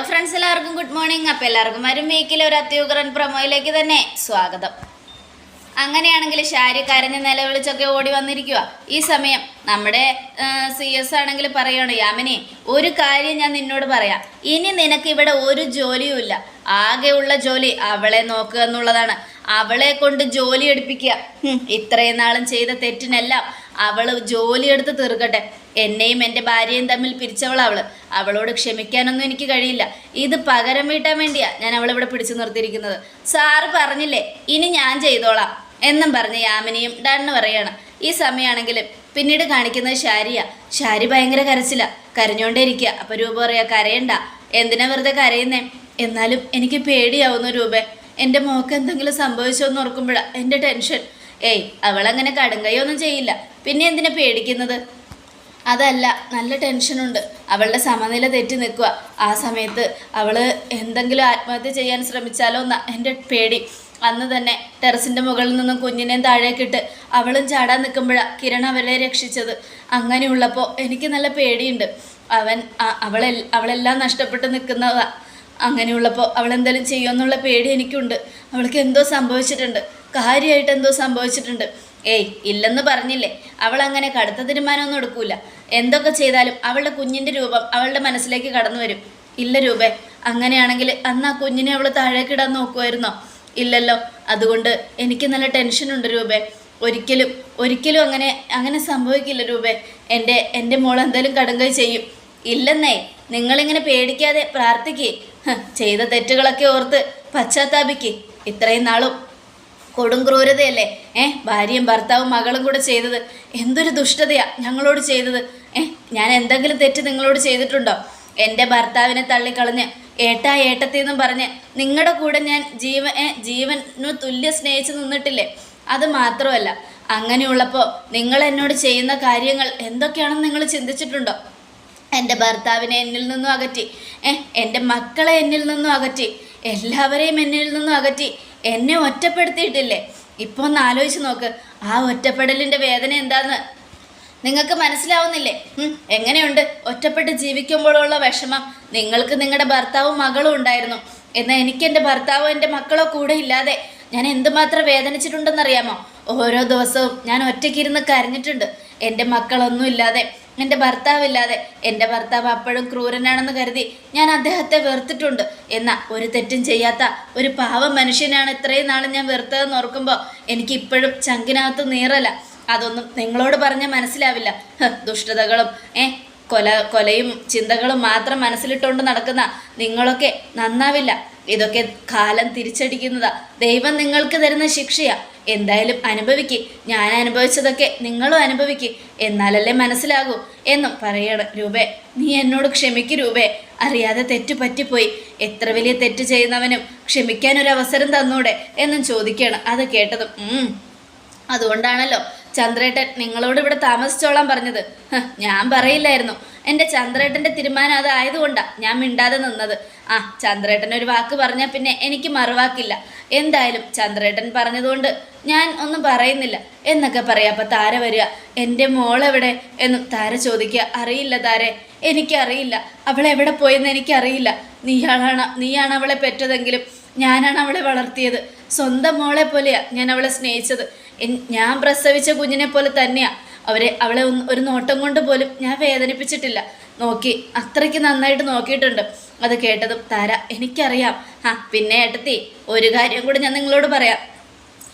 Hello friends എല്ലാവർക്കും good morning അപ്പോൾ എല്ലാവർക്കും വരും വീക്കിലെ ഒരു അത്യുഗ്രൻ പ്രൊമോയിലേക്ക് തന്നെ സ്വാഗതം. അങ്ങനെയാണെങ്കിൽ ഷാരി കരഞ്ഞ് നിലവിളിച്ചൊക്കെ ഓടി വന്നിരിക്കുക. ഈ സമയം നമ്മുടെ സി എസ് ആണെങ്കിൽ പറയുകയാണ് യാമിനി ഒരു കാര്യം ഞാൻ നിന്നോട് പറയാം. ഇനി നിനക്ക് ഇവിടെ ഒരു ജോലിയുമില്ല ആകെയുള്ള ജോലി അവളെ നോക്കുക എന്നുള്ളതാണ്. അവളെ കൊണ്ട് ജോലി എടുപ്പിക്കുക. ഇത്രയും നാളും ചെയ്ത തെറ്റിനെല്ലാം അവൾ ജോലിയെടുത്ത് തീർക്കട്ടെ. എന്നെയും എന്റെ ഭാര്യയും തമ്മിൽ പിരിച്ചവളവൾ അവളോട് ക്ഷമിക്കാനൊന്നും എനിക്ക് കഴിയില്ല. ഇത് പകരം വീട്ടാൻ വേണ്ടിയാ ഞാൻ അവളിവിടെ പിടിച്ചു നിർത്തിയിരിക്കുന്നത്. സാറ് പറഞ്ഞില്ലേ ഇനി ഞാൻ ചെയ്തോളാം എന്നും പറഞ്ഞ് യാമിനിയും ഡണ്ണ് പറയാണ്. ഈ സമയമാണെങ്കിലും പിന്നീട് കാണിക്കുന്നത് ഷാരിയ ഷാരി ഭയങ്കര കരച്ചില്ല കരഞ്ഞോണ്ടേ ഇരിക്കുക അപ്പൊ രൂപ പറയാ കരയണ്ട. എന്തിനാ വെറുതെ കരയുന്നേ? എന്നാലും എനിക്ക് പേടിയാവുന്നു രൂപേ. എന്റെ മോക്ക് എന്തെങ്കിലും സംഭവിച്ചോ എന്ന് ഓർക്കുമ്പോഴാ എന്റെ ടെൻഷൻ. ഏയ് അവളങ്ങനെ കടുങ്കയൊന്നും ചെയ്യില്ല. പിന്നെ എന്തിനാ പേടിക്കുന്നത്? അതല്ല നല്ല ടെൻഷനുണ്ട്. അവളുടെ സമനില തെറ്റി നിൽക്കുക. ആ സമയത്ത് അവൾ എന്തെങ്കിലും ആത്മഹത്യ ചെയ്യാൻ ശ്രമിച്ചാലോ എന്റെ പേടി. അന്ന് തന്നെ ടെറസിന്റെ മുകളിൽ നിന്നും കുഞ്ഞിനെയും താഴേക്കിട്ട് അവളും ചാടാൻ നിൽക്കുമ്പോഴാണ് കിരൺ അവരെ രക്ഷിച്ചത്. അങ്ങനെയുള്ളപ്പോൾ എനിക്ക് നല്ല പേടിയുണ്ട്. അവൻ അവളെ അവളെല്ലാം നഷ്ടപ്പെട്ട് നിൽക്കുന്നതാ. അങ്ങനെയുള്ളപ്പോൾ അവൾ എന്തെങ്കിലും ചെയ്യുമെന്നുള്ള പേടി എനിക്കുണ്ട്. അവൾക്ക് എന്തോ സംഭവിച്ചിട്ടുണ്ട്. കാര്യമായിട്ട് എന്തോ സംഭവിച്ചിട്ടുണ്ട്. ഏയ് ഇല്ലെന്ന് പറഞ്ഞില്ലേ? അവൾ അങ്ങനെ കടുത്ത തീരുമാനമൊന്നും എടുക്കൂല. എന്തൊക്കെ ചെയ്താലും അവളുടെ കുഞ്ഞിന്റെ രൂപം അവളുടെ മനസ്സിലേക്ക് കടന്നു വരും. ഇല്ല രൂപേ അങ്ങനെയാണെങ്കിൽ അന്ന് ആ കുഞ്ഞിനെ അവൾ താഴേക്കിടാൻ നോക്കുമായിരുന്നോ ഇല്ലല്ലോ. അതുകൊണ്ട് എനിക്ക് നല്ല ടെൻഷനുണ്ട് രൂപേ. ഒരിക്കലും ഒരിക്കലും അങ്ങനെ അങ്ങനെ സംഭവിക്കില്ല രൂപേ. എന്റെ എന്റെ മോൾ എന്തായാലും കടുങ്കൈ ചെയ്യും. ഇല്ലെന്നേ നിങ്ങളിങ്ങനെ പേടിക്കാതെ പ്രാർത്ഥിക്കേ. ചെയ്ത തെറ്റുകളൊക്കെ ഓർത്ത് പശ്ചാത്താപിക്കേ. ഇത്രയും നാളും കൊടും ക്രൂരതയല്ലേ? ഏ ഭാര്യയും ഭർത്താവും മകളും കൂടെ ചെയ്തത്. എന്തൊരു ദുഷ്ടതയാ ഞങ്ങളോട് ചെയ്തത്. ഏ ഞാൻ എന്തെങ്കിലും തെറ്റ് നിങ്ങളോട് ചെയ്തിട്ടുണ്ടോ? എന്റെ ഭർത്താവിനെ തള്ളിക്കളഞ്ഞ് ഏട്ടാ ഏട്ടത്തിന്നും പറഞ്ഞ് നിങ്ങളുടെ കൂടെ ഞാൻ ജീവൻ ജീവനു തുല്യ സ്നേഹിച്ച് നിന്നിട്ടില്ലേ? അത് മാത്രമല്ല അങ്ങനെയുള്ളപ്പോൾ നിങ്ങൾ എന്നോട് ചെയ്യുന്ന കാര്യങ്ങൾ എന്തൊക്കെയാണെന്ന് നിങ്ങൾ ചിന്തിച്ചിട്ടുണ്ടോ? എന്റെ ഭർത്താവിനെ എന്നിൽ നിന്നും അകറ്റി ഏ എന്റെ മക്കളെ എന്നിൽ നിന്നും അകറ്റി എല്ലാവരെയും എന്നിൽ നിന്നും അകറ്റി എന്നെ ഒറ്റപ്പെടുത്തിയിട്ടില്ലേ? ഇപ്പോൾ ഒന്ന് ആലോചിച്ച് നോക്ക്. ആ ഒറ്റപ്പെടലിന്റെ വേദന എന്താന്ന്? നിങ്ങൾക്ക് മനസ്സിലാവുന്നില്ലേ? എങ്ങനെയുണ്ട്? ഒറ്റപ്പെട്ട് ജീവിക്കുമ്പോഴുള്ള വിഷമം. നിങ്ങൾക്ക് നിങ്ങളുടെ ഭർത്താവും മകളും ഉണ്ടായിരുന്നു. എന്നാൽ എനിക്ക് എന്റെ ഭർത്താവോ എന്റെ മക്കളോ കൂടെ ഇല്ലാതെ ഞാൻ എന്തുമാത്രം വേദനിച്ചിട്ടുണ്ടെന്നറിയാമോ? ഓരോ ദിവസവും ഞാൻ ഒറ്റയ്ക്കിരുന്ന് കരഞ്ഞിട്ടുണ്ട്. എന്റെ മക്കളൊന്നും ഇല്ലാതെ എന്റെ ഭർത്താവില്ലാതെ എന്റെ ഭർത്താവ് അപ്പോഴും ക്രൂരനാണെന്ന് കരുതി ഞാൻ അദ്ദേഹത്തെ വെറുത്തിട്ടുണ്ട്. എന്നാൽ ഒരു തെറ്റും ചെയ്യാത്ത ഒരു പാവം മനുഷ്യനാണ് ഇത്രയും നാൾ ഞാൻ വെറുത്തതെന്ന് ഓർക്കുമ്പോൾ എനിക്ക് ഇപ്പോഴും ചങ്കിനകത്ത് നീറല. അതൊന്നും നിങ്ങളോട് പറഞ്ഞാൽ മനസ്സിലാവില്ല. ദുഷ്ടതകളും ഏ കൊല കൊലയും ചിന്തകളും മാത്രം മനസ്സിലിട്ടുകൊണ്ട് നടക്കുന്ന നിങ്ങളൊക്കെ നന്നാവില്ല. ഇതൊക്കെ കാലം തിരിച്ചടിക്കുന്നതാ. ദൈവം നിങ്ങൾക്ക് തരുന്ന ശിക്ഷയാ. എന്തായാലും അനുഭവിക്ക്. ഞാൻ അനുഭവിച്ചതൊക്കെ നിങ്ങളും അനുഭവിക്ക്. എന്നാലല്ലേ മനസ്സിലാകൂ. എന്നും പറയണം രൂപേ നീ എന്നോട് ക്ഷമിക്കു രൂപേ. അറിയാതെ തെറ്റ് പറ്റിപ്പോയി. എത്ര വലിയ തെറ്റ് ചെയ്യുന്നവനും ക്ഷമിക്കാൻ ഒരു അവസരം തന്നൂടെ? എന്നും ചോദിക്കണം. അത് കേട്ടതും അതുകൊണ്ടാണല്ലോ ചന്ദ്രേട്ടൻ നിങ്ങളോട് ഇവിടെ താമസിച്ചോളാൻ പറഞ്ഞത്. ഞാൻ പറയില്ലായിരുന്നു. എന്റെ ചന്ദ്രേട്ടന്റെ തീരുമാനം അതായതുകൊണ്ടാണ് ഞാൻ മിണ്ടാതെ നിന്നത്. ആ ചന്ദ്രേട്ടൻ ഒരു വാക്ക് പറഞ്ഞാൽ പിന്നെ എനിക്ക് മറുവാക്കില്ല. എന്തായാലും ചന്ദ്രേട്ടൻ പറഞ്ഞതുകൊണ്ട് ഞാൻ ഒന്നും പറയുന്നില്ല. എന്നൊക്കെ പറയാം അപ്പം താര വരിക. എന്റെ മോളെവിടെ എന്നും താര ചോദിക്കുക. അറിയില്ല താരെ എനിക്കറിയില്ല. അവൾ എവിടെ പോയെന്ന് എനിക്കറിയില്ല. നീയാളാണ് നീയാണ് അവളെ പെറ്റതെങ്കിലും ഞാനാണ് അവളെ വളർത്തിയത്. സ്വന്തം മോളെ പോലെയാണ് ഞാൻ അവളെ സ്നേഹിച്ചത്. ഞാൻ പ്രസവിച്ച കുഞ്ഞിനെ പോലെ തന്നെയാ. അവരെ അവളെ ഒരു നോട്ടം കൊണ്ട് പോലും ഞാൻ വേദനിപ്പിച്ചിട്ടില്ല. നോക്കി അത്രയ്ക്ക് നന്നായിട്ട് നോക്കിയിട്ടുണ്ട്. അത് കേട്ടതും താര എനിക്കറിയാം. ആ പിന്നെ ഏട്ടത്തി ഒരു കാര്യം കൂടി ഞാൻ നിങ്ങളോട് പറയാം.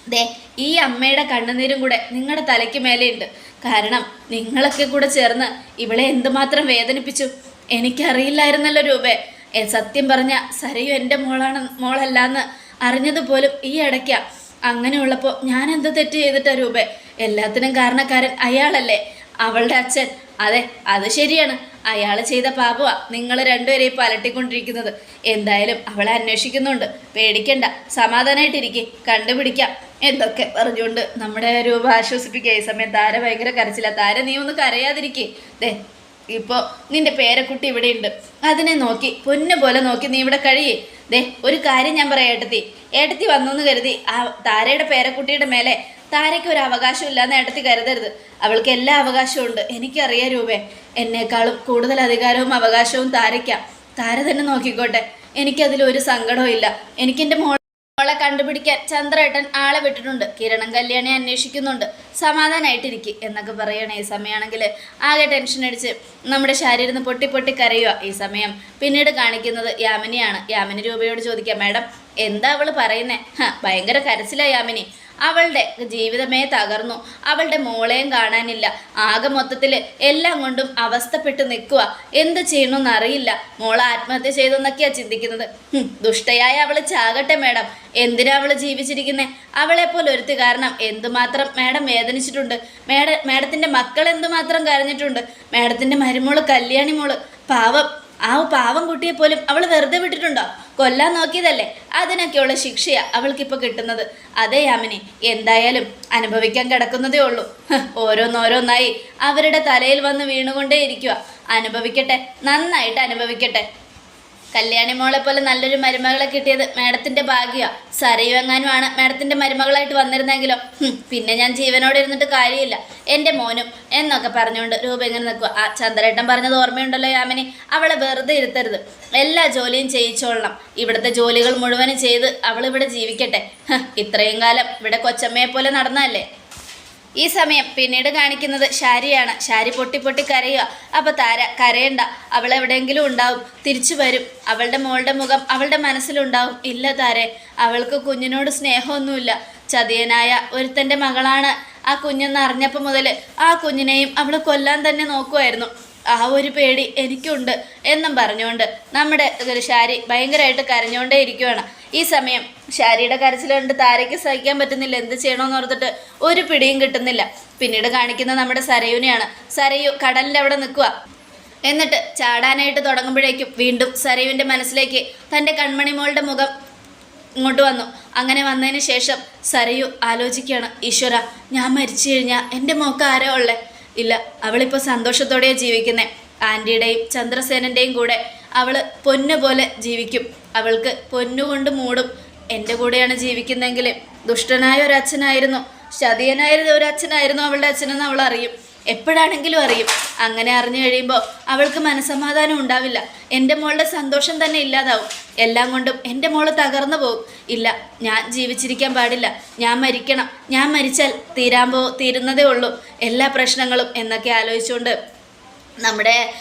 ദേ ഈ അമ്മയുടെ കണ്ണുനീരും കൂടെ നിങ്ങളുടെ തലയ്ക്ക് മേലെയുണ്ട്. കാരണം നിങ്ങളൊക്കെ കൂടെ ചേർന്ന് ഇവളെ എന്തുമാത്രം വേദനിപ്പിച്ചു? എനിക്കറിയില്ലായിരുന്നല്ലോ രൂപേ. സത്യം പറഞ്ഞ സരയു എന്റെ മോളാണ് മോളല്ലാന്ന് അറിഞ്ഞതുപോലും ഈ ഇടയ്ക്കാ. അങ്ങനെയുള്ളപ്പോൾ ഞാൻ എന്ത് തെറ്റ് ചെയ്തിട്ടാ രൂപേ? എല്ലാത്തിനും കാരണക്കാരൻ അയാളല്ലേ. അവളുടെ അച്ഛൻ. അതെ അത് ശരിയാണ്. അയാൾ ചെയ്ത പാപമാ നിങ്ങൾ രണ്ടുപേരെയും പലട്ടിക്കൊണ്ടിരിക്കുന്നത്. എന്തായാലും അവളെ അന്വേഷിക്കുന്നുണ്ട്. പേടിക്കണ്ട. സമാധാനമായിട്ടിരിക്കെ കണ്ടുപിടിക്കാം. എന്തൊക്കെ പറഞ്ഞുകൊണ്ട് നമ്മുടെ രൂപ ആശ്വസിപ്പിക്കുക. ഈ സമയം താര ഭയങ്കര കരച്ചില്ല താര നീ ഒന്ന് കരയാതിരിക്കേ. ദേ ഇപ്പോൾ നിന്റെ പേരക്കുട്ടി ഇവിടെയുണ്ട്. അതിനെ നോക്കി പൊന്നു പോലെ നോക്കി നീ ഇവിടെ കഴിയേ. ദേ ഒരു കാര്യം ഞാൻ പറയാം ഏട്ടത്തി. ഏട്ടത്തി വന്നു എന്ന് കരുതി ആ താരയുടെ പേരക്കുട്ടിയുടെ മേലെ താരയ്ക്ക് ഒരു അവകാശം ഇല്ലാന്ന് ഏട്ടത്തി കരുതരുത്. അവൾക്ക് എല്ലാ അവകാശവും ഉണ്ട്. എനിക്കറിയാം രൂപേ എന്നേക്കാളും കൂടുതൽ അധികാരവും അവകാശവും താരയ്ക്കാം. താര തന്നെ നോക്കിക്കോട്ടെ. എനിക്കതിൽ ഒരു സങ്കടവും ഇല്ല. എനിക്കെന്റെ മോളെ കണ്ടുപിടിക്കാൻ ചന്ദ്രേട്ടൻ ആളെ വിട്ടിട്ടുണ്ട്. കിരണം കല്യാണി അന്വേഷിക്കുന്നുണ്ട്. സമാധാനമായിട്ടിരിക്കും എന്നൊക്കെ പറയണേ ഈ സമയമാണെങ്കിൽ ആകെ ടെൻഷൻ അടിച്ച് നമ്മുടെ ശാരീരം പൊട്ടി പൊട്ടി കരയുക ഈ സമയം. പിന്നീട് കാണിക്കുന്നത് യാമിനിയാണ്. യാമിനി രൂപയോട് ചോദിക്കാം മാഡം എന്താ അവൾ പറയുന്നേ? ഭയങ്കര കരച്ചിലാണ് യാമിനി. അവളുടെ ജീവിതമേ തകർന്നു. അവളുടെ മോളെയും കാണാനില്ല. ആകെ മൊത്തത്തിൽ എല്ലാം കൊണ്ടും അവസ്ഥപ്പെട്ട് നിൽക്കുക എന്ത് ചെയ്യണമെന്ന് അറിയില്ല. മോൾ ആത്മഹത്യ ചെയ്തെന്നൊക്കെയാ ചിന്തിക്കുന്നത്. ദുഷ്ടയായ അവൾ ചാകട്ടെ മാഡം. എന്തിനാ അവൾ ജീവിച്ചിരിക്കുന്നേ? അവളെ പോലെ ഒരുത്തി കാരണം എന്തുമാത്രം മാഡം വേദനിച്ചിട്ടുണ്ട്. മാഡ മാഡത്തിന്റെ മക്കൾ എന്തുമാത്രം കരഞ്ഞിട്ടുണ്ട്. മാഡത്തിന്റെ മരുമോൾ കല്യാണി മോൾ പാവം ആ പാവം കുട്ടിയെ പോലും അവൾ വെറുതെ വിട്ടിട്ടുണ്ടോ? കൊല്ലാൻ നോക്കിയതല്ലേ? അതിനൊക്കെയുള്ള ശിക്ഷയാ അവൾക്കിപ്പോൾ കിട്ടുന്നത്. അതേ യാമിനി എന്തായാലും അനുഭവിക്കാൻ കിടക്കുന്നതേ ഉള്ളൂ. ഓരോന്നോരോന്നായി അവരുടെ തലയിൽ വന്ന് വീണുകൊണ്ടേ ഇരിക്കുക അനുഭവിക്കട്ടെ നന്നായിട്ട് അനുഭവിക്കട്ടെ. കല്യാണി മോളെ പോലെ നല്ലൊരു മരുമകളെ കിട്ടിയത് മാഡത്തിന്റെ ഭാഗ്യ. സരയുവെങ്ങാനുമാണ് മാഡത്തിന്റെ മരുമകളായിട്ട് വന്നിരുന്നെങ്കിലോ? പിന്നെ ഞാൻ ജീവനോടെ ഇരുന്നിട്ട് കാര്യമില്ല. എന്റെ മോനും എന്നൊക്കെ പറഞ്ഞുകൊണ്ട് രൂപ ഇങ്ങനെ നിൽക്കുക ആ ചന്ദ്രേട്ടൻ പറഞ്ഞത് ഓർമ്മയുണ്ടല്ലോ യാമിനി? അവളെ വെറുതെ ഇരുത്തരുത്. എല്ലാ ജോലിയും ചെയ്യിച്ചോളണം. ഇവിടുത്തെ ജോലികൾ മുഴുവനും ചെയ്ത് അവൾ ഇവിടെ ജീവിക്കട്ടെ ഇത്രയും കാലം ഇവിടെ കൊച്ചമ്മയെ പോലെ നടന്നതല്ലേ? ഈ സമയം പിന്നീട് കാണിക്കുന്നത് ശാരിയാണ്. ശാരി പൊട്ടി പൊട്ടി കരയുക. അപ്പൊ താര കരയണ്ട. അവൾ എവിടെയെങ്കിലും ഉണ്ടാവും. തിരിച്ചു വരും. അവളുടെ മോളുടെ മുഖം അവളുടെ മനസ്സിലുണ്ടാവും. ഇല്ല താരെ അവൾക്ക് കുഞ്ഞിനോട് സ്നേഹമൊന്നുമില്ല. ചതിയനായ ഒരുത്തന്റെ മകളാണ് ആ കുഞ്ഞെന്ന് അറിഞ്ഞപ്പോൾ മുതൽ ആ കുഞ്ഞിനെയും അവൾ കൊല്ലാൻ തന്നെ നോക്കുമായിരുന്നു ആ ഒരു പേടി എനിക്കുണ്ട് എന്നും പറഞ്ഞുകൊണ്ട് നമ്മുടെ ഷാരി ഭയങ്കരമായിട്ട് കരഞ്ഞുകൊണ്ടേ ഇരിക്കുവാണ് ഈ സമയം ഷാരിയുടെ കരച്ചിൽ കണ്ട് താരയ്ക്ക് സഹിക്കാൻ പറ്റുന്നില്ല. എന്ത് ചെയ്യണമെന്ന് ഓർത്തിട്ട് ഒരു പിടിയും കിട്ടുന്നില്ല. പിന്നീട് കാണിക്കുന്ന നമ്മുടെ സരയുനെയാണ് സരയു കടലിന്റെ അവിടെ നിൽക്കുക. എന്നിട്ട് ചാടാനായിട്ട് തുടങ്ങുമ്പോഴേക്കും വീണ്ടും സരയുവിന്റെ മനസ്സിലേക്ക് തന്റെ കൺമണിമോളുടെ മുഖം ഇങ്ങോട്ട് വന്നു. അങ്ങനെ വന്നതിന് ശേഷം സരയു ആലോചിക്കുകയാണ് ഈശ്വര ഞാൻ മരിച്ചു കഴിഞ്ഞാൽ എന്റെ മോക്ക് ആരോ ഉള്ളേ? ഇല്ല അവളിപ്പോൾ സന്തോഷത്തോടെയാണ് ജീവിക്കുന്നത് ആന്റിയുടെയും ചന്ദ്രസേനന്റെയും കൂടെ അവൾ പൊന്നു പോലെ ജീവിക്കും. അവൾക്ക് പൊന്നുകൊണ്ട് മൂടും. എന്റെ കൂടെയാണ് ജീവിക്കുന്നതെങ്കിൽ ദുഷ്ടനായ ഒരു അച്ഛനായിരുന്നു ശതിയനായ ഒരു അച്ഛനായിരുന്നു അവളുടെ അച്ഛനെന്ന് അവൾ അറിയും. എപ്പോഴാണെങ്കിലും അറിയും. അങ്ങനെ അറിഞ്ഞു കഴിയുമ്പോൾ അവൾക്ക് മനസമാധാനം ഉണ്ടാവില്ല. എന്റെ മോളുടെ സന്തോഷം തന്നെ ഇല്ലാതാവും. എല്ലാം കൊണ്ടും എന്റെ മോൾ തകർന്നു പോകും. ഇല്ല ഞാൻ ജീവിച്ചിരിക്കാൻ പാടില്ല. ഞാൻ മരിക്കണം. ഞാൻ മരിച്ചാൽ തീരാൻ പോ തീരുന്നതേ ഉള്ളൂ. എല്ലാ പ്രശ്നങ്ങളും എന്നൊക്കെ ആലോചിച്ചുകൊണ്ട് നമ്മുടെ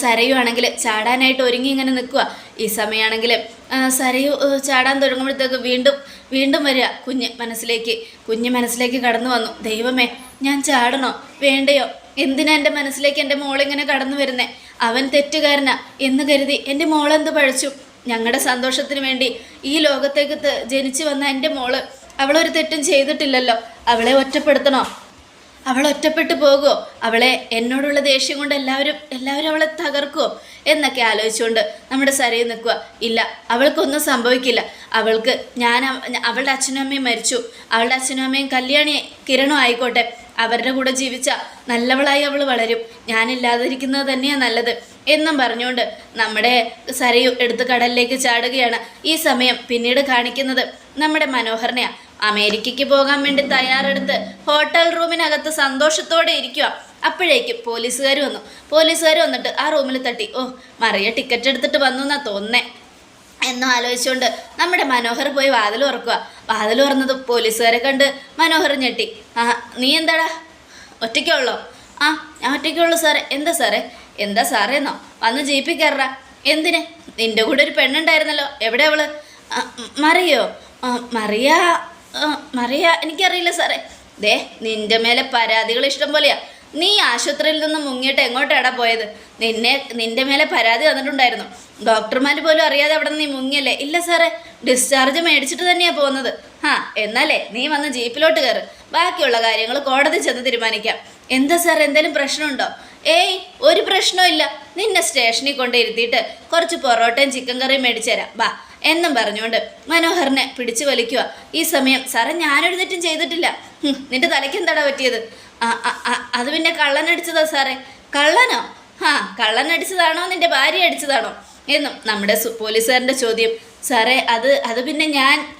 സരയുവാണെങ്കിൽ ചാടാനായിട്ട് ഒരുങ്ങി ഇങ്ങനെ നിൽക്കുക ഈ സമയമാണെങ്കിൽ സരയു ചാടാൻ തുടങ്ങുമ്പോഴത്തേക്ക് വീണ്ടും വീണ്ടും വരിക കുഞ്ഞ് മനസ്സിലേക്ക്. കുഞ്ഞ് മനസ്സിലേക്ക് കടന്നു വന്നു. ദൈവമേ ഞാൻ ചാടണോ? വേണ്ടയോ? എന്തിനാ എന്റെ മനസ്സിലേക്ക് എന്റെ മോളിങ്ങനെ കടന്നു വരുന്നേ? അവൻ തെറ്റുകാരനാ എന്ന് കരുതി എന്റെ മോളെന്ത് പഴച്ചു? ഞങ്ങളുടെ സന്തോഷത്തിന് വേണ്ടി ഈ ലോകത്തേക്ക് ജനിച്ചു വന്ന എന്റെ മോൾ അവളൊരു തെറ്റും ചെയ്തിട്ടില്ലല്ലോ. അവളെ ഒറ്റപ്പെടുത്തണോ? അവൾ ഒറ്റപ്പെട്ടു പോകുമോ അവളെ എന്നോടുള്ള ദേഷ്യം കൊണ്ട് എല്ലാവരും എല്ലാവരും അവളെ തകർക്കുമോ എന്നൊക്കെ ആലോചിച്ചുകൊണ്ട് നമ്മുടെ സരയിൽ നിൽക്കുക ഇല്ല അവൾക്കൊന്നും സംഭവിക്കില്ല. അവൾക്ക് ഞാൻ അവളുടെ അച്ഛനും അമ്മയും മരിച്ചു. അവളുടെ അച്ഛനും അമ്മയും കല്യാണി കിരണും ആയിക്കോട്ടെ. അവരുടെ കൂടെ ജീവിച്ച നല്ലവളായി അവൾ വളരും. ഞാനില്ലാതിരിക്കുന്നത് തന്നെയാണ് നല്ലത് എന്നും പറഞ്ഞുകൊണ്ട് നമ്മുടെ സരയു എടുത്ത് കടലിലേക്ക് ചാടുകയാണ്. ഈ സമയം പിന്നീട് കാണിക്കുന്നത് നമ്മുടെ മനോഹരനെയാണ് അമേരിക്കയ്ക്ക് പോകാൻ വേണ്ടി തയ്യാറെടുത്ത് ഹോട്ടൽ റൂമിനകത്ത് സന്തോഷത്തോടെ ഇരിക്കുക അപ്പോഴേക്കും പോലീസുകാർ വന്നു. പോലീസുകാർ വന്നിട്ട് ആ റൂമിൽ തട്ടി. ഓ മറിയ ടിക്കറ്റ് എടുത്തിട്ട് വന്നു എന്നാ തോന്നേ. എന്നും ആലോചിച്ചുകൊണ്ട് നമ്മുടെ മനോഹർ പോയി വാതിൽ ഉറക്കുക വാതിൽ ഉറന്നത് പോലീസുകാരെ കണ്ട് മനോഹർ ഞെട്ടി. ആ നീ എന്താടാ? ഒറ്റയ്ക്കുള്ളോ? ആ ഞാൻ ഒറ്റയ്ക്കുള്ളൂ സാറേ. എന്താ സാറേ? എന്താ സാറേ എന്നോ? വന്ന് ജീപ്പിൽ കയറാ എന്തിന്? നിന്റെ കൂടെ ഒരു പെണ്ണുണ്ടായിരുന്നല്ലോ. എവിടെ അവൾ? മറിയോ? മറിയ മറിയ എനിക്കറിയില്ല സാറേ. ദേ നിന്റെ മേലെ പരാതികൾ ഇഷ്ടം പോലെയാ. നീ ആശുപത്രിയിൽ നിന്ന് മുങ്ങിയിട്ട് എങ്ങോട്ടാടാ പോയത്? നിന്നെ നിന്റെ മേലെ പരാതി വന്നിട്ടുണ്ടായിരുന്നു ഡോക്ടർമാർ പോലും അറിയാതെ അവിടെ നീ മുങ്ങിയല്ലേ? ഇല്ല സാറേ ഡിസ്ചാർജ് മേടിച്ചിട്ട് തന്നെയാണ് പോകുന്നത്. ആ എന്നാലേ നീ വന്ന് ജീപ്പിലോട്ട് കയറ്. ബാക്കിയുള്ള കാര്യങ്ങൾ കോടതി ചെന്ന് തീരുമാനിക്കാം. എന്താ സാർ എന്തെങ്കിലും പ്രശ്നമുണ്ടോ? ഏയ് ഒരു പ്രശ്നവും നിന്നെ സ്റ്റേഷനിൽ കൊണ്ടിരുത്തിയിട്ട് കുറച്ച് പൊറോട്ടയും ചിക്കൻ കറിയും മേടിച്ചു തരാം. വാ. എന്നും പറഞ്ഞുകൊണ്ട് മനോഹറിനെ പിടിച്ചു വലിക്കുക. ഈ സമയം സാറേ ഞാനൊരു ചെയ്തിട്ടില്ല. നിന്റെ തലയ്ക്ക് എന്താടാ പറ്റിയത്? അത് പിന്നെ കള്ളനടിച്ചതാ സാറേ. കള്ളനോ? ആ കള്ളനടിച്ചതാണോ നിന്റെ ഭാര്യ അടിച്ചതാണോ? എന്നും നമ്മുടെ പോലീസുകാരന്റെ ചോദ്യം. സാറേ അത് അത് പിന്നെ ഞാൻ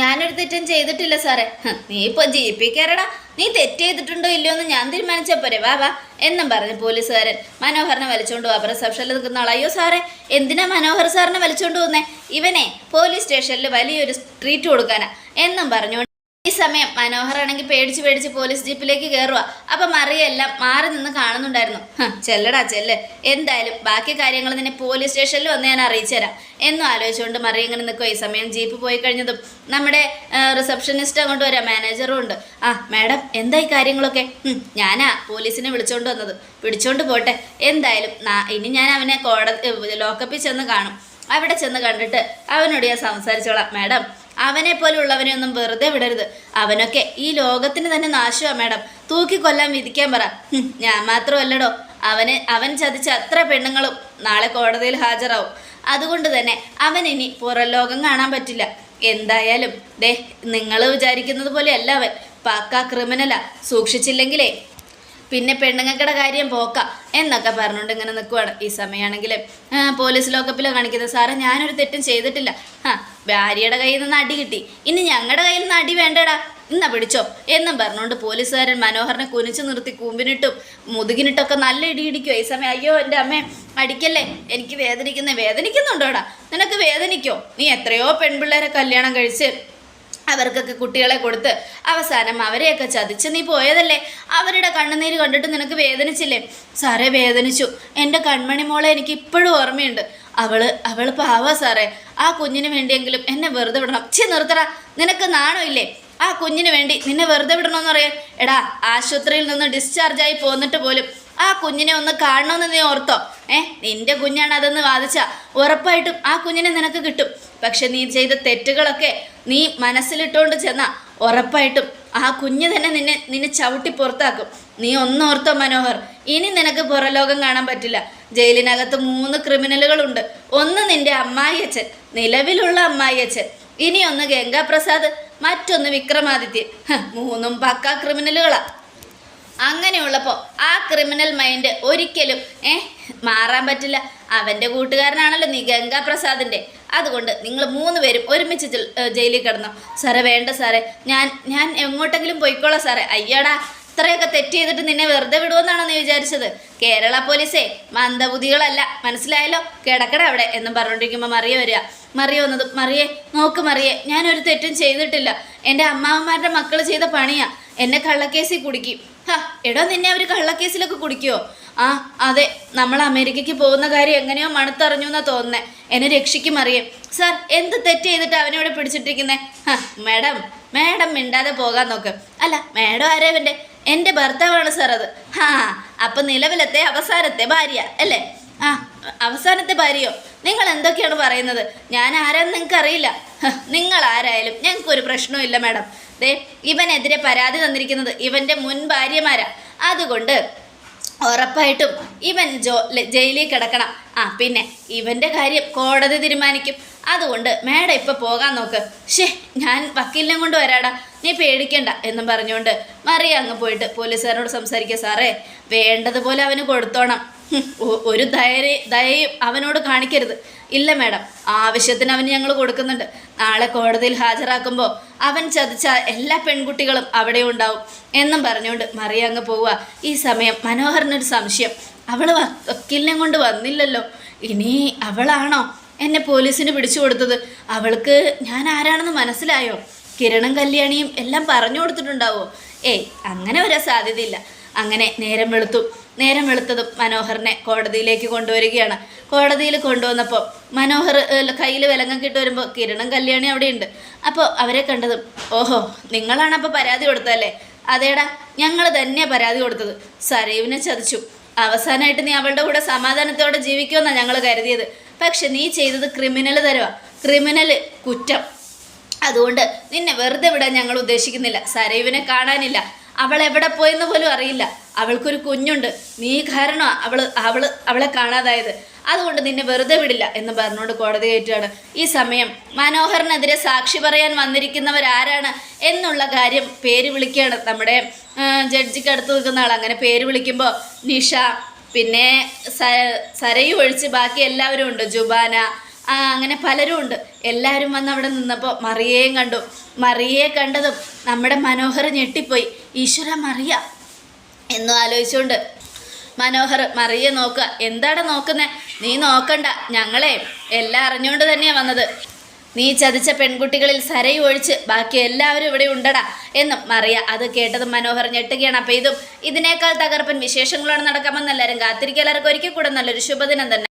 ഞാനൊരു തെറ്റും ചെയ്തിട്ടില്ല സാറേ. നീ ഇപ്പൊ ജയിപ്പിക്കാറടാ നീ തെറ്റ് ചെയ്തിട്ടുണ്ടോ ഇല്ലയോ എന്ന് ഞാൻ തീരുമാനിച്ചാ പോരെ. വാ വാ. എന്നും പറഞ്ഞു പോലീസുകാരൻ മനോഹറിനെ വലിച്ചോണ്ട് പോവാ. റിസപ്ഷനിൽ നിൽക്കുന്ന അയ്യോ സാറേ എന്തിനാ മനോഹർ സാറിനെ വലിച്ചോണ്ട് പോകുന്നേ? ഇവനെ പോലീസ് സ്റ്റേഷനിൽ വലിയൊരു ട്രീറ്റ് കൊടുക്കാനാ. എന്നും പറഞ്ഞുകൊണ്ട് സമയം മനോഹർ ആണെങ്കിൽ പേടിച്ച് പേടിച്ച് പോലീസ് ജീപ്പിലേക്ക് കയറുക അപ്പൊ മറിയെല്ലാം മാറി നിന്ന് കാണുന്നുണ്ടായിരുന്നു. "ഹ്, ചെല്ലടാ ചെല്ല്. എന്തായാലും ബാക്കി കാര്യങ്ങൾ നിന്നെ പോലീസ് സ്റ്റേഷനിൽ വന്ന് ഞാൻ അറിയിച്ചു തരാം. എന്നും ആലോചിച്ചുകൊണ്ട് മറി ഇങ്ങനെ നിൽക്കുക ഈ സമയം ജീപ്പ് പോയി കഴിഞ്ഞതും നമ്മുടെ റിസപ്ഷനിസ്റ്റ് അങ്ങോട്ട് വരാം. മാനേജറും ഉണ്ട്. ആ മാഡം എന്തായി കാര്യങ്ങളൊക്കെ? "ഉം, ഞാനാ പോലീസിനെ വിളിച്ചോണ്ട് വന്നത്. പിടിച്ചോണ്ട് പോട്ടെ. എന്തായാലും ഇനി ഞാൻ അവനെ കോടതി ലോക്കപ്പിൽ ചെന്ന് കാണും. അവിടെ ചെന്ന് കണ്ടിട്ട് അവനോട് ഞാൻ സംസാരിച്ചോളാം. മാഡം അവനെ പോലുള്ളവനെ ഒന്നും വെറുതെ വിടരുത്. അവനൊക്കെ ഈ ലോകത്തിന് തന്നെ നാശമാണ് മാഡം. തൂക്കിക്കൊല്ലാൻ വിധിക്കാൻ പറ. ഞാൻ മാത്രമല്ലടോ. അവന് അവൻ ചതിച്ച അത്ര പെണ്ണുങ്ങളും നാളെ കോടതിയിൽ ഹാജരാവും. അതുകൊണ്ട് തന്നെ അവൻ ഇനി പുറം ലോകം കാണാൻ പറ്റില്ല. എന്തായാലും ദേ നിങ്ങൾ വിചാരിക്കുന്നത് പോലെയല്ല അവൻ. പക്ക ക്രിമിനലാ. സൂക്ഷിച്ചില്ലെങ്കിലേ. പിന്നെ പെണ്ണുങ്ങൾക്കുടെ കാര്യം പോക്കാം എന്നൊക്കെ പറഞ്ഞുകൊണ്ട് ഇങ്ങനെ നിൽക്കുവാണ് ഈ സമയമാണെങ്കിൽ പോലീസ് ലോക്കപ്പിലോ കാണിക്കുന്നത്. സാറേ ഞാനൊരു തെറ്റും ചെയ്തിട്ടില്ല. ആ ഭാര്യയുടെ കയ്യിൽ നിന്ന് അടി കിട്ടി. ഇനി ഞങ്ങളുടെ കയ്യിൽ നിന്ന് അടി വേണ്ടടാ. ഇന്ന പിടിച്ചോ. എന്നും പറഞ്ഞുകൊണ്ട് പോലീസുകാരൻ മനോഹറിനെ കുനിച്ചു നിർത്തി കൂമ്പിനിട്ടും മുതുകിനിട്ടൊക്കെ നല്ല ഇടി ഇടിക്കും ഈ സമയം അയ്യോ എന്റെ അമ്മ അടിക്കല്ലേ? എനിക്ക് വേദനിക്കുന്നേ. വേദനിക്കുന്നുണ്ടോടാ? നിനക്ക് വേദനിക്കോ? നീ എത്രയോ പെൺപിള്ളേരെ കല്യാണം കഴിച്ച് അവർക്കൊക്കെ കുട്ടികളെ കൊടുത്ത് അവസാനം അവരെയൊക്കെ ചതിച്ച് നീ പോയതല്ലേ? അവരുടെ കണ്ണുനീര് കണ്ടിട്ട് നിനക്ക് വേദനിച്ചില്ലേ? സാറേ വേദനിച്ചു. എന്റെ കൺമണി മോളെ എനിക്ക് ഇപ്പോഴും ഓർമ്മയുണ്ട്. അവൾ അവൾ പാവ സാറേ. ആ കുഞ്ഞിന് വേണ്ടിയെങ്കിലും എന്നെ വെറുതെ വിടണം. ചി നിർത്തടാ. നിനക്ക് നാണമില്ലേ ആ കുഞ്ഞിന് വേണ്ടി നിന്നെ വെറുതെ വിടണമെന്ന് പറയാൻ എടാ ആശുപത്രിയിൽ നിന്ന് ഡിസ്ചാർജായി പോന്നിട്ട് പോലും ആ കുഞ്ഞിനെ ഒന്ന് കാണണമെന്ന് നീ ഓർത്തോ. ഏ നിന്റെ കുഞ്ഞാണ് അതെന്ന് വാദിച്ച. ഉറപ്പായിട്ടും ആ കുഞ്ഞിനെ നിനക്ക് കിട്ടും. പക്ഷെ നീ ചെയ്ത തെറ്റുകളൊക്കെ നീ മനസ്സിലിട്ടുകൊണ്ട് ചെന്ന ഉറപ്പായിട്ടും ആ കുഞ്ഞ് തന്നെ നിന്നെ നിന്നെ ചവിട്ടി പുറത്താക്കും. നീ ഒന്നോർത്തോ മനോഹർ ഇനി നിനക്ക് പുറലോകം കാണാൻ പറ്റില്ല. ജയിലിനകത്ത് മൂന്ന് ക്രിമിനലുകളുണ്ട്. ഒന്ന് നിന്റെ അമ്മായിയച്ഛൻ നിലവിലുള്ള അമ്മായിയച്ഛൻ. ഇനി ഒന്ന് ഗംഗാപ്രസാദ് മറ്റൊന്ന് വിക്രമാദിത്യൻ മൂന്നും പക്കാ ക്രിമിനലുകളാ. അങ്ങനെയുള്ളപ്പോൾ ആ ക്രിമിനൽ മൈൻഡ് ഒരിക്കലും ഏ മാറാൻ പറ്റില്ല. അവന്റെ കൂട്ടുകാരനാണല്ലോ നീ ഗംഗാപ്രസാദിന്റെ അതുകൊണ്ട് നിങ്ങൾ മൂന്ന് പേരും ഒരുമിച്ച് ജയിലിൽ കിടന്നു. സാറേ വേണ്ട സാറേ. ഞാൻ ഞാൻ എങ്ങോട്ടെങ്കിലും പോയിക്കോളാം സാറേ. അയ്യടാ ഇത്രയൊക്കെ തെറ്റ് ചെയ്തിട്ട് നിന്നെ വെറുതെ വിടുമെന്നാണോ നീ വിചാരിച്ചത്? കേരള പോലീസേ മന്ദബുദ്ധികളല്ല. മനസ്സിലായല്ലോ? കിടക്കട അവിടെ എന്നും പറഞ്ഞുകൊണ്ടിരിക്കുമ്പോൾ മറിയ വരിക. മറിയ വന്നത് മറിയേ നോക്ക് മറിയേ ഞാനൊരു തെറ്റും ചെയ്തിട്ടില്ല. എന്റെ അമ്മാവന്മാരുടെ മക്കൾ ചെയ്ത പണിയാ. എന്നെ കള്ളക്കേസിൽ കുടുക്കി. എടോ നിന്നെ അവർ കള്ളക്കേസിലൊക്കെ കുടിക്കുവോ? ആ അതെ നമ്മൾ അമേരിക്കയ്ക്ക് പോകുന്ന കാര്യം എങ്ങനെയോ മണത്തറിഞ്ഞു എന്നാ തോന്നുന്നേ. എന്നെ രക്ഷിക്കും അറിയാം. സാർ എന്ത് തെറ്റ് ചെയ്തിട്ട് അവനെ ഇവിടെ പിടിച്ചിട്ടിരിക്കുന്നേ? മാഡം മാഡം മിണ്ടാതെ പോകാൻ നോക്ക്. അല്ല മാഡം ആരേവന്റെ എന്റെ ഭർത്താവാണ് സാർ അത്. ഹാ അപ്പം നിലവിലത്തെ അവസാനത്തെ ഭാര്യ അല്ലേ? ആ അവസാനത്തെ ഭാര്യയോ? നിങ്ങൾ എന്തൊക്കെയാണ് പറയുന്നത്? ഞാൻ ആരാന്ന് നിങ്ങൾക്ക് അറിയില്ല നിങ്ങൾ ആരായാലും ഞങ്ങൾക്കൊരു പ്രശ്നവും ഇല്ല മാഡം. ദേ ഇവനെതിരെ പരാതി തന്നിരിക്കുന്നത് ഇവന്റെ മുൻ ഭാര്യമാരാ. അതുകൊണ്ട് ഉറപ്പായിട്ടും ഇവൻ ജോ ജയിലിൽ കിടക്കണം. ആ പിന്നെ ഇവന്റെ കാര്യം കോടതി തീരുമാനിക്കും. അതുകൊണ്ട് മേഡം ഇപ്പം പോകാൻ നോക്ക്. ഷേ ഞാൻ വക്കീലിനെ കൊണ്ട് വരാടാ. നീ പേടിക്കണ്ട എന്നും പറഞ്ഞുകൊണ്ട് മറിയ അങ്ങ് പോയിട്ട് പോലീസുകാരോട് സംസാരിക്കുക. സാറേ വേണ്ടതുപോലെ അവന് കൊടുത്തോണം. ഒരു ധൈര്യ ദയയും അവനോട് കാണിക്കരുത്. ഇല്ല മാഡം. ആവശ്യത്തിന് അവന് ഞങ്ങൾ കൊടുക്കുന്നുണ്ട്. നാളെ കോടതിയിൽ ഹാജരാക്കുമ്പോൾ അവൻ ചതിച്ച എല്ലാ പെൺകുട്ടികളും അവിടെ ഉണ്ടാവും എന്നും പറഞ്ഞുകൊണ്ട് മറിയ അങ്ങ് പോവുക. ഈ സമയം മനോഹറിനൊരു സംശയം. അവൾ വക്കീലിനെ കൊണ്ട് വന്നില്ലല്ലോ. ഇനി അവളാണോ എന്നെ പോലീസിന് പിടിച്ചു കൊടുത്തത്? അവൾക്ക് ഞാൻ ആരാണെന്ന് മനസ്സിലായോ? കിരണും കല്യാണിയും എല്ലാം പറഞ്ഞു കൊടുത്തിട്ടുണ്ടാവോ? ഏയ് അങ്ങനെ വരാൻ സാധ്യതയില്ല. അങ്ങനെ നേരം വെളുത്തു. നേരം വെളുത്തതും മനോഹറിനെ കോടതിയിലേക്ക് കൊണ്ടുവരികയാണ്. കോടതിയിൽ കൊണ്ടുവന്നപ്പോൾ മനോഹർ കയ്യിൽ വിലങ്ങം കിട്ട് വരുമ്പോൾ കിരണം കല്യാണി അവിടെയുണ്ട്. അപ്പോൾ അവരെ കണ്ടതും ഓഹോ നിങ്ങളാണ് അപ്പോൾ പരാതി കൊടുത്തതല്ലേ? അതേടാ ഞങ്ങൾ തന്നെ പരാതി കൊടുത്തത്. സരീവിനെ ചതിച്ചു. അവസാനമായിട്ട് നീ അവളുടെ കൂടെ സമാധാനത്തോടെ ജീവിക്കുമെന്നാണ് ഞങ്ങൾ കരുതിയത്. പക്ഷെ നീ ചെയ്തത് ക്രിമിനൽ തരവാ. ക്രിമിനൽ കുറ്റം. അതുകൊണ്ട് നിന്നെ വെറുതെ വിടാൻ ഞങ്ങൾ ഉദ്ദേശിക്കുന്നില്ല. സരയുവിനെ കാണാനില്ല. അവൾ എവിടെ പോയെന്ന് പോലും അറിയില്ല. അവൾക്കൊരു കുഞ്ഞുണ്ട്. നീ കാരണം? അവൾ അവൾ അവളെ കാണാതായത്. അതുകൊണ്ട് നിന്നെ വെറുതെ വിടില്ല എന്ന് പറഞ്ഞുകൊണ്ട് കോടതി കയറ്റുകയാണ്. ഈ സമയം മനോഹറിനെതിരെ സാക്ഷി പറയാൻ വന്നിരിക്കുന്നവരാരാണ് എന്നുള്ള കാര്യം പേര് വിളിക്കുകയാണ്. നമ്മുടെ ജഡ്ജിക്ക് അടുത്ത് നിൽക്കുന്ന ആൾ അങ്ങനെ പേര് വിളിക്കുമ്പോൾ നിഷ പിന്നെ സരയു ഒഴിച്ച് ബാക്കി എല്ലാവരും ഉണ്ട്. ജുബാന അങ്ങനെ പലരും ഉണ്ട്. എല്ലാവരും വന്ന് അവിടെ നിന്നപ്പോൾ മറിയേയും കണ്ടു. മറിയെ കണ്ടതും നമ്മുടെ മനോഹർ ഞെട്ടിപ്പോയി. ഈശ്വര മറിയ എന്നും ആലോചിച്ചുകൊണ്ട് മനോഹർ മറിയെ നോക്കുക. എന്താണ് നോക്കുന്നത് നീ നോക്കണ്ട. ഞങ്ങളെ എല്ലാം അറിഞ്ഞുകൊണ്ട് തന്നെയാണ് വന്നത്. നീ ചതിച്ച പെൺകുട്ടികളിൽ സരയു ഒഴിച്ച് ബാക്കി എല്ലാവരും ഇവിടെ ഉണ്ടടാ എന്നും മറിയ അത് കേട്ടതും മനോഹർ ഞെട്ടുകയാണ്. അപ്പം ഇതും ഇതിനേക്കാൾ തകർപ്പൻ വിശേഷങ്ങളാണ് നടക്കാമെന്ന് എല്ലാവരും കാത്തിരിക്കുക. എല്ലാവർക്കും ഒരിക്കൽ കൂടെ നല്ലൊരു ശുഭദിനം തന്നെ.